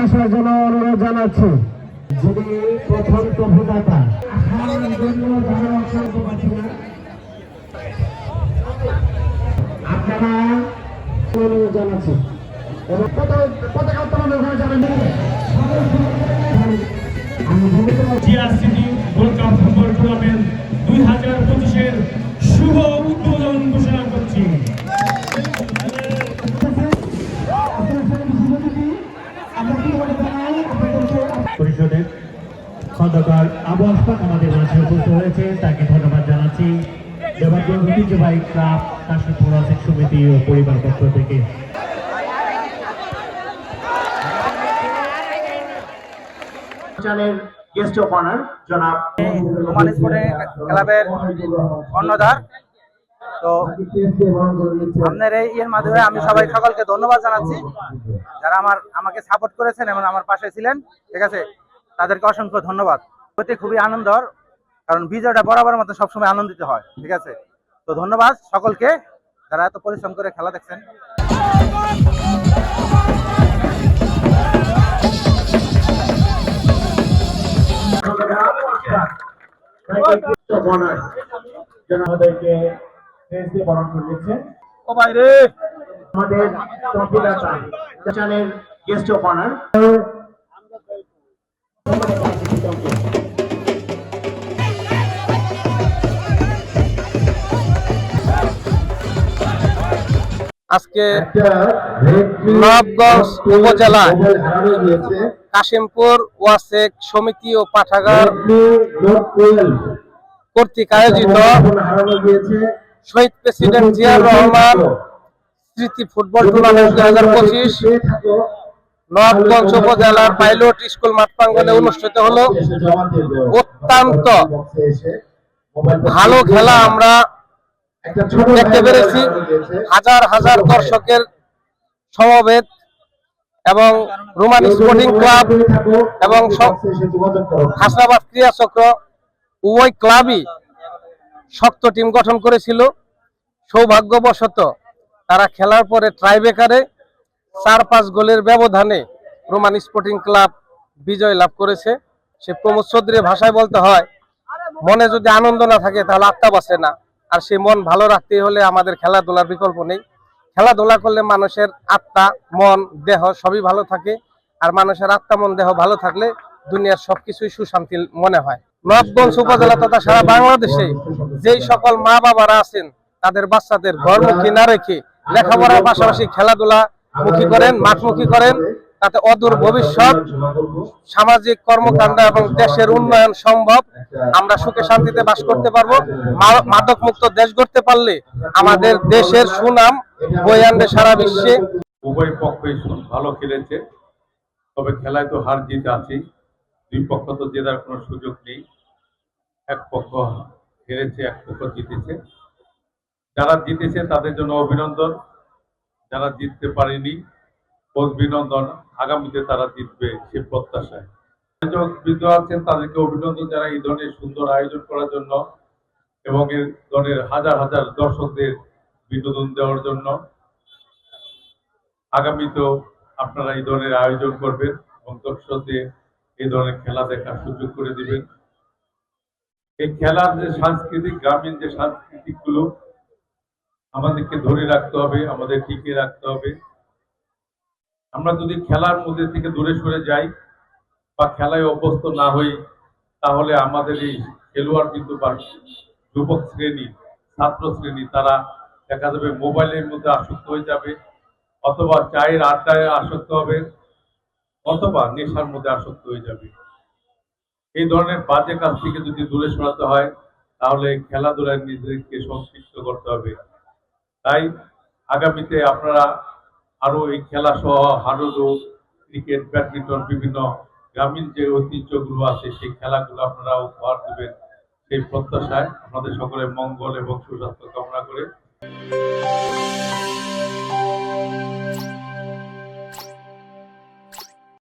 আসার জন্য অনুরোধ জানাচ্ছি যিনি প্রথম প্রভুদাতা আপনারা অনুরোধ জানাচ্ছি এবং পতাকা- পতাকা উত্তোলন ওখানে যাবেন GRCT gold cup football tournament দুই হাজার পঁচিশের শুভ উদ্বোধন ঘোষণা করছি। পরিষদের খন্দকার আবু আশফাক আমাদের মাঝে উপস্থিত হয়েছে তাকে ধন্যবাদ জানাচ্ছি। দেবাগ্রহ ঐতিহ্যবাহী ক্লাব কাশীপুর সমিতি ও পরিবার পক্ষ থেকে। চ্যানেল গেস্ট অফ অনার জনাব রোমান ক্লাবের কর্ণধার তো আপনার এই ইয়ের মাধ্যমে আমি সবাই সকলকে ধন্যবাদ জানাচ্ছি। যারা আমার, আমাকে সাপোর্ট করেছেন এবং আমার পাশে ছিলেন, ঠিক আছে? তাদেরকে অসংখ্য ধন্যবাদ। সত্যি খুবই আনন্দর, কারণ বিজয়টা বরাবর মতো সবসময় আনন্দিত হয়, ঠিক আছে? তো ধন্যবাদ সকলকে, যারা এত পরিশ্রম করে খেলা দেখছেন। আমাদেরকে স্টেজ দিয়ে বরণ করে দিচ্ছে ও বাইরে আমাদের ট্রফিদাতা চ্যানেল গেস্ট অফ অনার আজকে নবাবগঞ্জ উপজেলা কাশিমপুর ওয়াসেক সমিতি ও পাঠাগার কর্তৃক আয়োজিত শহীদ প্রেসিডেন্ট জিয়াউর রহমান স্মৃতি ফুটবল টুর্নামেন্ট দুই হাজার পঁচিশ নবাবগঞ্জ উপজেলার পাইলট স্কুল মাঠ প্রাঙ্গনে অনুষ্ঠিত হলো অত্যন্ত ভালো খেলা আমরা দেখতে পেরেছি। হাজার হাজার দর্শকের সমবেত এবং রোমান স্পোর্টিং ক্লাব এবং হাসনাবাদ ক্রীড়া চক্র উভয় ক্লাবই শক্ত টিম গঠন করেছিল। সৌভাগ্যবশত তারা খেলার পরে ট্রাইবেকারে চার পাঁচ গোলের ব্যবধানে রোমান স্পোর্টিং ক্লাব বিজয় লাভ করেছে। সে প্রমোদ চৌধুরীর ভাষায় বলতে হয় মনে যদি আনন্দ না থাকে তাহলে আত্মা বাঁচে না। আর সেই মন ভালো রাখতে হলে আমাদের খেলাধুলার বিকল্প নেই। খেলাধুলা করলে মানুষের আত্মা, মন, দেহ সবই ভালো থাকে আর মানুষের আত্মা, মন, দেহ ভালো থাকলে দুনিয়ার সবকিছুই সুশান্তি মনে হয়। নবগঞ্জ উপজেলা তথা সারা বাংলাদেশে যেই সকল মা বাবারা আছেন, তাদের বাচ্চাদের ঘরমুখী না রেখে লেখাপড়ার পাশাপাশি খেলাধুলা মুখী করেন, মাঠমুখী করেন তাতে অদূর ভবিষ্যৎ সামাজিক কর্মকাণ্ড এবং দেশের উন্নয়ন সম্ভব। আমরা সুখে শান্তিতে বাস করতে পারব। মাদক মুক্ত দেশ গড়তে পারলে আমাদের দেশের সুনাম বয়ে আনবে সারা বিশ্বে। উভয় পক্ষই ভালো খেলেছে। তবে খেলায় তো হার জিত আছেই দুই পক্ষ তো জেতার কোনো সুযোগ নেই। এক পক্ষ হেরেছে এক পক্ষ জিতেছে। যারা জিতেছে তাদের জন্য অভিনন্দন। যারা জিততে পারেনি অভিনন্দন আগামীতে তারা জিতবে সে প্রত্যাশায়। আয়োজক বৃদ্ধ আছেন, তাদেরকে অভিনন্দন যারা এই ধরনের সুন্দর আয়োজন করার জন্য এবং এই ধরনের হাজার হাজার দর্শকদের বিনোদন দেওয়ার জন্য। আগামীতেও আপনারা এই ধরনের আয়োজন করবেন এবং দর্শকদের এই ধরনের খেলা দেখার সুযোগ করে দিবেন। এই খেলার যে সাংস্কৃতিক, গ্রামীণ যে সাংস্কৃতিকগুলো আমাদেরকে ধরে রাখতে হবে, আমাদের টিকিয়ে রাখতে হবে। আমরা যদি খেলার মধ্যে থেকে দূরে সরে যাই বা খেলায় অভ্যস্ত না হই, তাহলে আমাদের এই খেলোয়াড় কিন্তু যুবক শ্রেণি, ছাত্র শ্রেণি, তারা দেখা যাবে মোবাইলের মধ্যে আসক্ত হয়ে যাবে অথবা চায়ের আড্ডায় আসক্ত হবে অথবা নেশার মধ্যে আসক্ত হয়ে যাবে। এই ধরনের বাজে কাজ থেকে যদি দূরে সরাতে হয়, তাহলে খেলাধুলায় নিজেদেরকে সংশ্লিষ্ট করতে হবে। তাই আগামীতে আপনারা আরও এই খেলা সহ হাডুডু ক্রিকেট ব্যাডমিন্টন বিভিন্ন গ্রামীণ যে ঐতিহ্যগুলো আছে, সেই খেলাগুলো আপনারা উপহার দেবেন সেই প্রত্যাশায়। আমাদের সকলের মঙ্গল এবং সুস্বাস্থ্য কামনা করে।